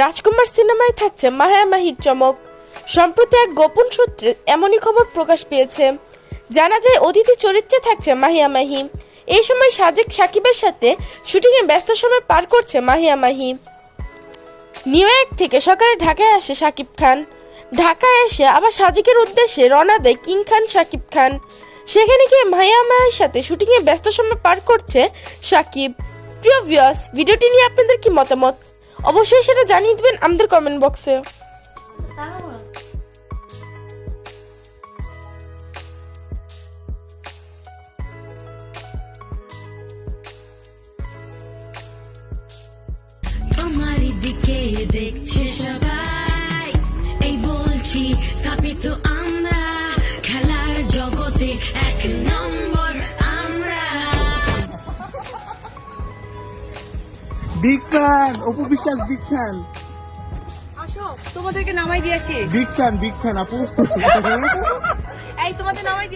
রাজকুমার সিনেমায় থাকছে মায়া মাহির চমক। সম্প্রতি এক গোপন সূত্রে এমনই খবর প্রকাশ পেয়েছে। জানা যায়, অতিথি চরিত্রে থাকছে মাহিয়া মাহি। এই সময় সাজেক সাকিবের সাথে শুটিংয়ে ব্যস্ত সময় পার করছে মাহিয়া মাহি। নিউ ইয়র্ক থেকে সকালে ঢাকায় আসে সাকিব খান। ঢাকায় এসে আবার সাজিকের উদ্দেশ্যে রওনা দেয় কিং খান সাকিব খান। সেখানে গিয়ে মাহিয়া মাহির সাথে শুটিংয়ে ব্যস্ত সময় পার করছে সাকিব। প্রিয় ভিউয়ার্স ভিডিওটি নিয়ে আপনাদের কি মতামত? অবশ্যই সেটা জানিয়ে দেবেন আমাদের কমেন্ট বক্সে দিকে দেখছে সবাই। এই বলছি, স্থাপিত আমরা, খেলার জগতে এক big fan Apu Biswas big fan আসো তোমাদেরকে নামাই দিয়ে আসি। বিগ ফ্যান বিগ ফ্যান আপু। এই তোমাদের নামাই দিয়ে